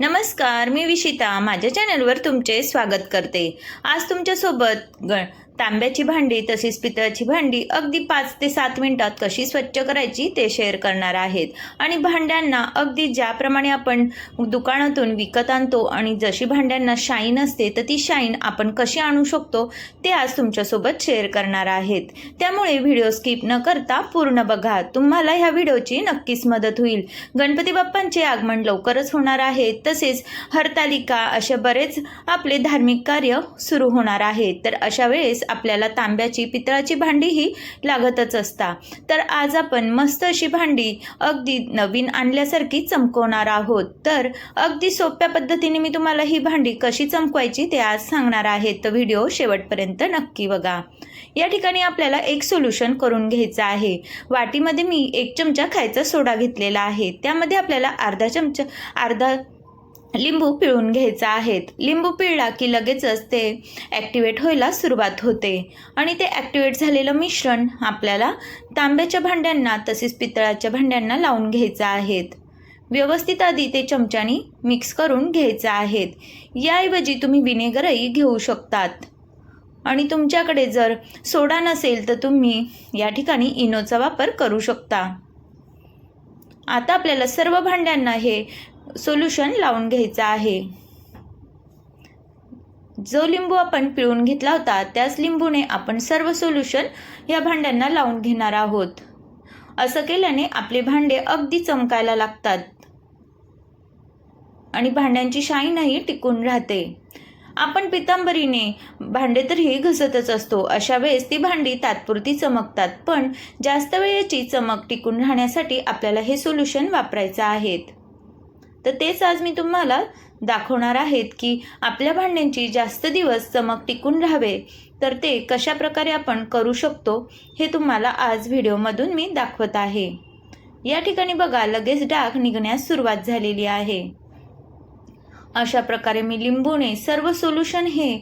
नमस्कार मी विशिता. माझ्या चॅनलवर तुमचे स्वागत करते. आज तुमच्यासोबत ग तांब्याची भांडी तसेच पितळाची भांडी अगदी पाच ते सात मिनिटात कशी स्वच्छ करायची ते शेअर करणार आहेत. आणि भांड्यांना अगदी ज्याप्रमाणे आपण दुकानातून विकत आणतो आणि जशी भांड्यांना शाईन असते तर ती शाईन आपण कशी आणू शकतो ते आज तुमच्यासोबत शेअर करणार आहेत. त्यामुळे व्हिडिओ स्किप न करता पूर्ण बघा. तुम्हाला ह्या व्हिडिओची नक्कीच मदत होईल. गणपती बाप्पांचे आगमन लवकरच होणार आहे. तसेच हरतालिका असे बरेच आपले धार्मिक कार्य सुरू होणार आहेत तर अशा वेळेस आपल्याला तांब्याची पितळाची भांडीही लागतच असता. तर आज आपण मस्त अशी भांडी अगदी नवीन आणल्यासारखी चमकवणार आहोत. तर अगदी सोप्या पद्धतीने मी तुम्हाला ही भांडी कशी चमकवायची ते आज सांगणार आहे तर व्हिडिओ शेवटपर्यंत नक्की बघा. या ठिकाणी आपल्याला एक सोल्युशन करून घ्यायचं आहे. वाटीमध्ये मी एक चमचा खायचा सोडा घेतलेला आहे. त्यामध्ये आपल्याला अर्धा चमचा अर्धा लिंबू पिळून घ्यायचा आहेत. लिंबू पिळला की लगेचच ते ॲक्टिवेट व्हायला सुरुवात होते. आणि ते ॲक्टिवेट झालेलं मिश्रण आपल्याला तांब्याच्या भांड्यांना तसेच पितळाच्या भांड्यांना लावून घ्यायचं आहेत. व्यवस्थित आधी ते चमच्यानी मिक्स करून घ्यायचं आहेत. याऐवजी तुम्ही विनेगरही घेऊ शकतात. आणि तुमच्याकडे जर सोडा नसेल तर तुम्ही या ठिकाणी इनोचा वापर करू शकता. आता आपल्याला सर्व भांड्यांना हे सोल्युशन लावून घ्यायचं आहे. जो लिंबू आपण पिळून घेतला होता त्याच लिंबूने आपण सर्व सोल्युशन या भांड्यांना लावून घेणार आहोत. असं केल्याने आपले भांडे अगदी चमकायला लागतात. आणि भांड्यांची शाईनही टिकून राहते. आपण पितांबरीने भांडे तर हे घसतच असतो अशा वेळेस ती भांडी तात्पुरती चमकतात पण जास्त वेळेची चमक टिकून राहण्यासाठी आपल्याला हे सोल्युशन वापरायचं आहेत तर तेच आज मी तुम्हाला दाखवणार आहेत की आपल्या भांड्यांची जास्त दिवस चमक टिकून राहावे. तर ते कशा प्रकारे आपण करू शकतो हे तुम्हाला आज व्हिडिओमधून मी दाखवत आहे. या ठिकाणी बघा लगेच डाग निघण्यास सुरुवात झालेली आहे. अशा प्रकारे मी लिंबूने सर्व सोल्युशन हे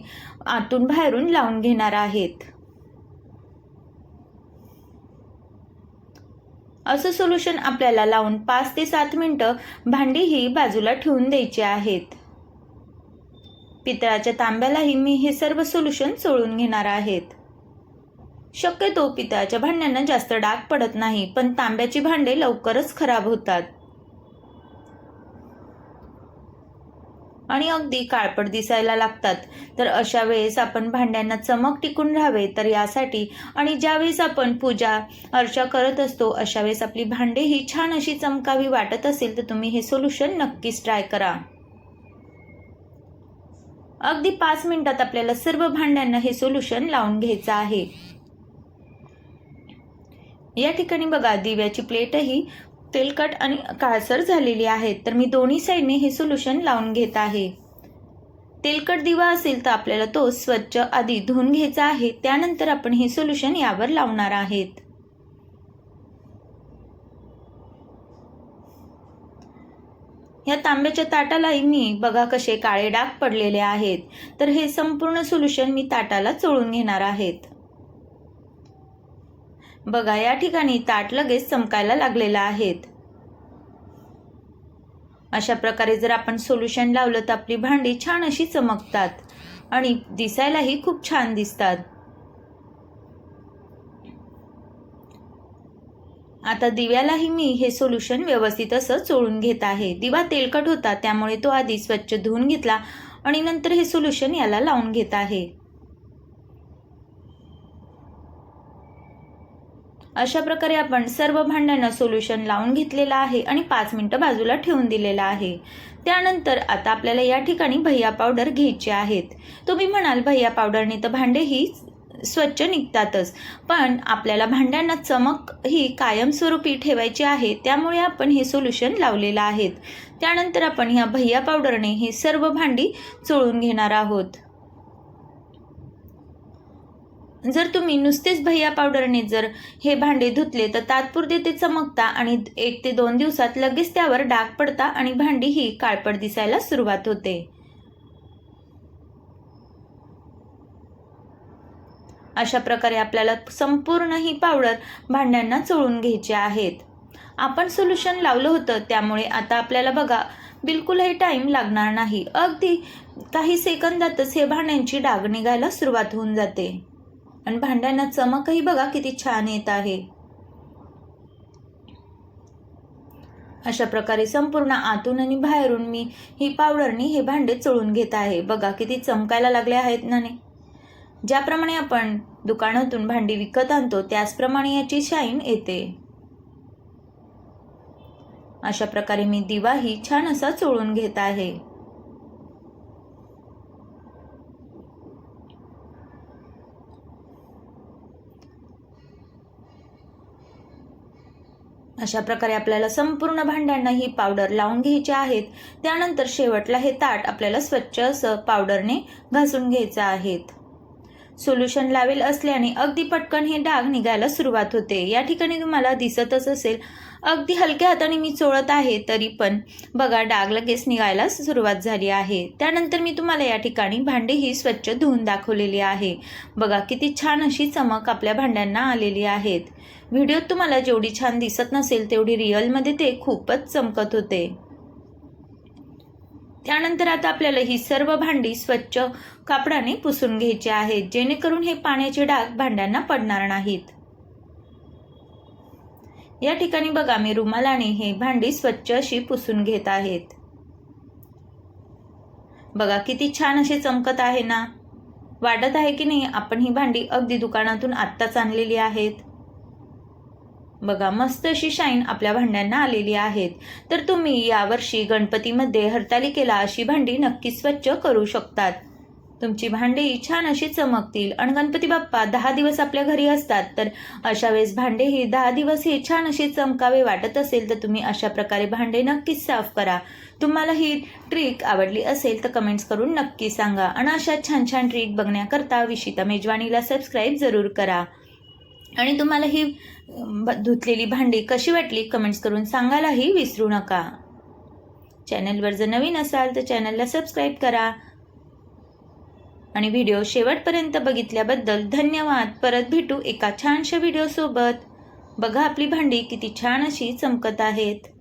आतून बाहेरून लावून घेणार आहेत. असं सोल्युशन आपल्याला लावून पाच ते सात मिनटं भांडी ही बाजूला ठेवून द्यायची आहेत. पितळाच्या तांब्यालाही मी हे सर्व सोल्युशन चोळून घेणार आहेत. शक्यतो पितळाच्या भांड्यांना जास्त डाग पडत नाही पण तांब्याची भांडे लवकरच खराब होतात. आणि अगदी काळपट दिसायला लागतात. तर अशा वेळेस आपण भांड्यांना चमक टिकून राहावे तर यासाठी आणि ज्यावेळेस आपण पूजा अर्चा करत असतो अशा वेळेस आपली भांडे ही छान अशी चमकावी वाटत असेल तर तुम्ही हे सोल्युशन नक्कीच ट्राय करा. अगदी पाच मिनिटात आपल्याला सर्व भांड्यांना हे सोल्युशन लावून घ्यायचं आहे. या ठिकाणी बघा दिव्याची प्लेटही तेलकट आणि काळसर झालेली आहे तर मी दोन्ही साईडने हे सोल्युशन लावून घेत आहे. तेलकट दिवा असेल तर आपल्याला तो स्वच्छ आधी धुवून घ्यायचा आहे. त्यानंतर आपण हे सोल्युशन यावर लावणार आहेत. या तांब्याच्या ताटालाही मी बघा कसे काळे डाग पडलेले आहेत. तर हे संपूर्ण सोल्युशन मी ताटाला चोळून घेणार आहेत. बघा या ठिकाणी ताट लगेच चमकायला लागलेलं आहेत. अशा प्रकारे जर आपण सोल्युशन लावलं तर आपली भांडी छान अशी चमकतात आणि दिसायलाही खूप छान दिसतात. आता दिव्यालाही मी हे सोल्युशन व्यवस्थित असं चोळून घेत आहे. दिवा तेलकट होता त्यामुळे तो आधी स्वच्छ धुवून घेतला आणि नंतर हे सोल्युशन याला लावून घेत आहे. अशा प्रकारे आपण सर्व भांड्यांना सोल्युशन लावून घेतलेलं आहे आणि पाच मिनटं बाजूला ठेवून दिलेलं आहे. त्यानंतर आता आपल्याला या ठिकाणी भैया पावडर घ्यायचे आहेत. तुम्ही म्हणाल भैया पावडरने तर भांडे ही स्वच्छ निघतातच. पण आपल्याला भांड्यांना चमक ही कायमस्वरूपी ठेवायची आहे. त्यामुळे आपण हे सोल्युशन लावलेलं आहेत. त्यानंतर आपण ह्या भैया पावडरने ही सर्व भांडी चोळून घेणार आहोत. जर तुम्ही नुसतेच भैया पावडरने जर हे भांडे धुतले तर तात्पुरते ते चमकता आणि एक ते दोन दिवसात लगेच त्यावर डाग पडता आणि भांडी ही काळपट दिसायला सुरुवात होते. अशा प्रकारे आपल्याला संपूर्ण ही पावडर भांड्यांना चोळून घ्यायची आहेत. आपण सोल्युशन लावलं होतं त्यामुळे आता आपल्याला बघा बिलकुलही टाईम लागणार नाही. अगदी काही सेकंदातच हे भांड्यांची डाग निघायला सुरुवात होऊन जाते. आणि भांड्यांना चमकही बघा किती छान येत आहे. अशा प्रकारे संपूर्ण आतून आणि बाहेरून मी ही पावडरनी हे भांडे चोळून घेत आहे. बघा किती चमकायला लागले आहेत ना ज्याप्रमाणे आपण दुकानातून भांडी विकत आणतो त्याचप्रमाणे याची शाईन येते. अशा प्रकारे मी दिवाही छान असा चोळून घेत आहे. अशा प्रकारे आपल्याला संपूर्ण भांड्यांना ही पावडर लावून घ्यायची आहेत. त्यानंतर शेवटला हे ताट आपल्याला स्वच्छ असं पावडरने घासून घ्यायचं आहेत सोल्युशन लावेल असल्याने अगदी पटकन हे डाग निघायला सुरुवात होते. या ठिकाणी तुम्हाला दिसतच असेल अगदी हलक्या हाताने मी चोळत आहे तरी पण बघा डाग लगेच निघायला सुरुवात झाली आहे. त्यानंतर मी तुम्हाला या ठिकाणी भांडी ही स्वच्छ धुवून दाखवलेली आहे. बघा किती छान अशी चमक आपल्या भांड्यांना आलेली आहेत. व्हिडिओत तुम्हाला जेवढी छान दिसत नसेल तेवढी रिअलमध्ये ते खूपच चमकत होते. त्यानंतर आता आपल्याला ही सर्व भांडी स्वच्छ कापडाने पुसून घ्यायची आहेत जेणेकरून हे पाण्याचे डाग भांड्यांना पडणार नाहीत. या ठिकाणी बघा मी रुमालाने हे भांडी स्वच्छ अशी पुसून घेत आहेत. बघा किती छान असे चमकत आहे ना? वाटत आहे की नाही आपण ही भांडी अगदी दुकानातून आत्ताच आणलेली आहेत. बघा मस्त अशी शाईन आपल्या भांड्यांना आलेली आहेत. तर तुम्ही यावर्षी गणपतीमध्ये हरतालिकेला अशी भांडी नक्की स्वच्छ करू शकतात. तुमची भांडी छान अशी चमकतील. आणि गणपती बाप्पा दहा दिवस आपल्या घरी असतात तर अशा वेळेस भांडे ही दहा दिवस ही छान अशी चमकावे वाटत असेल तर तुम्ही अशा प्रकारे भांडे नक्कीच साफ करा. तुम्हाला ही ट्रिक आवडली असेल तर कमेंट्स करून नक्की सांगा. आणि अशा छान छान ट्रिक बघण्याकरता विशिता मेजवानीला सबस्क्राईब जरूर करा. आणि तुम्हाला ही ब- धुतलेली भांडी कशी वाटली कमेंट्स करून सांगायलाही विसरू नका. चॅनलवर जर नवीन असाल तर चॅनलला सबस्क्राईब करा. आणि व्हिडिओ शेवटपर्यंत बघितल्याबद्दल धन्यवाद. परत भेटू एका छानशा व्हिडिओसोबत. बघा आपली भांडी किती छान अशी चमकत आहेत.